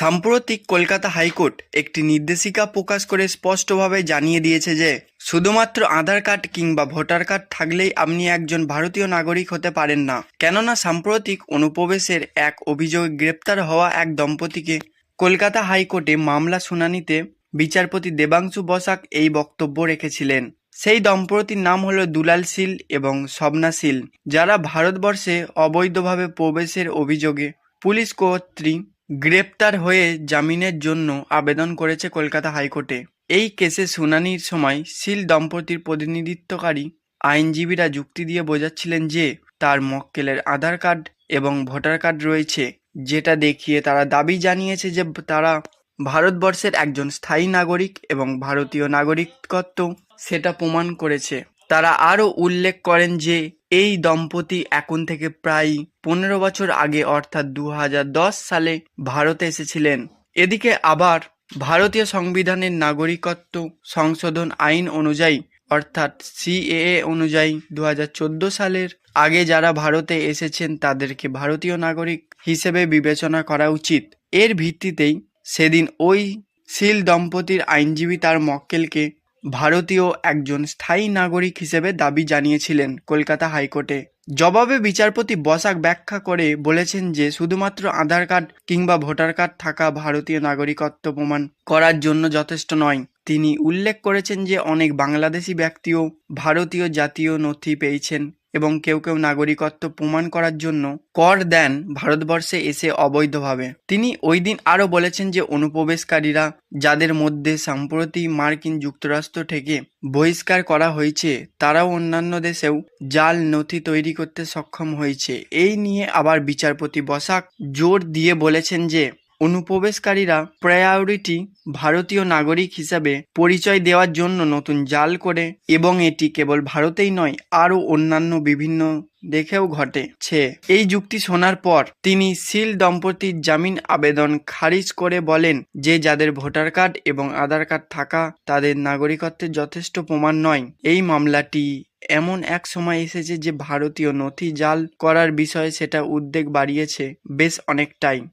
সাম্প্রতিক কলকাতা হাইকোর্ট একটি নির্দেশিকা প্রকাশ করে স্পষ্টভাবে জানিয়ে দিয়েছে যে, শুধুমাত্র আধার কার্ড কিংবা ভোটার কার্ড থাকলেই আপনি একজন ভারতীয় নাগরিক হতে পারেন না। কেননা সাম্প্রতিক অনুপ্রবেশের এক অভিযোগে গ্রেপ্তার হওয়া এক দম্পতিকে কলকাতা হাইকোর্টে মামলা শুনানিতে বিচারপতি দেবাংশু বসাক এই বক্তব্য রেখেছিলেন। সেই দম্পতির নাম হলো দুলাল শীল এবং শবনা শীল, যারা ভারতবর্ষে অবৈধভাবে প্রবেশের অভিযোগে পুলিশ কর্তৃক গ্রেপ্তার হয়ে জামিনের জন্য আবেদন করেছে কলকাতা হাইকোর্টে। এই কেসে শুনানির সময় শীল দম্পতির প্রতিনিধিত্বকারী আইনজীবীরা যুক্তি দিয়ে বোঝাচ্ছিলেন যে, তার মক্কেলের আধার কার্ড এবং ভোটার কার্ড রয়েছে, যেটা দেখিয়ে তারা দাবি জানিয়েছে যে তারা ভারতবর্ষের একজন স্থায়ী নাগরিক এবং ভারতীয় নাগরিকত্ব, সেটা প্রমাণ করেছে। তারা আরও উল্লেখ করেন যে এই দম্পতি এখন থেকে প্রায় পনেরো বছর আগে, অর্থাৎ দু হাজার দশ সালে ভারতে এসেছিলেন। এদিকে আবার ভারতীয় সংবিধানের নাগরিকত্ব সংশোধন আইন অনুযায়ী, অর্থাৎ সিএএ অনুযায়ী দু হাজার চোদ্দ সালের আগে যারা ভারতে এসেছেন, তাদেরকে ভারতীয় নাগরিক হিসেবে বিবেচনা করা উচিত। এর ভিত্তিতেই সেদিন ওই শীল দম্পতির আইনজীবী তার মক্কেলকে ভারতীয় একজন স্থায়ী নাগরিক হিসেবে দাবি জানিয়েছিলেন কলকাতা হাইকোর্টে। জবাবে বিচারপতি বসাক ব্যাখ্যা করে বলেছেন যে, শুধুমাত্র আধার কার্ড কিংবা ভোটার কার্ড থাকা ভারতীয় নাগরিকত্ব প্রমাণ করার জন্য যথেষ্ট নয়। তিনি উল্লেখ করেছেন যে, অনেক বাংলাদেশি ব্যক্তিও ভারতীয় জাতীয় নথি পেয়েছেন। এবং কেউ কেউ নাগরিকত্ব প্রমাণ করার জন্য কর দেন ভারতবর্ষে এসে অবৈধভাবে। তিনি ওই দিন আরও বলেছেন যে অনুপ্রবেশকারীরা যাদের মধ্যে সম্প্রতি মার্কিন যুক্তরাষ্ট্র থেকে বহিষ্কার করা হয়েছে, তারাও অন্যান্য দেশেও জাল নথি তৈরি করতে সক্ষম হয়েছে। এই নিয়ে আবার বিচারপতি বসাক জোর দিয়ে বলেছেন যে অনুপ্রবেশকারীরা প্রায়োরিটি ভারতীয় নাগরিক হিসাবে পরিচয় দেওয়ার জন্য নতুন জাল করে এবং এটি কেবল ভারতেই নয়, আরও অন্যান্য বিভিন্ন দেখেও ঘটেছে। এই যুক্তি শোনার পর তিনি শীল দম্পতির জামিন আবেদন খারিজ করে বলেন যে যাদের ভোটার কার্ড এবং আধার কার্ড থাকা তাদের নাগরিকত্বের যথেষ্ট প্রমাণ নয়। এই মামলাটি এমন এক সময় এসেছে যে ভারতীয় নথি জাল করার বিষয়ে সেটা উদ্বেগ বাড়িয়েছে বেশ অনেকটাই।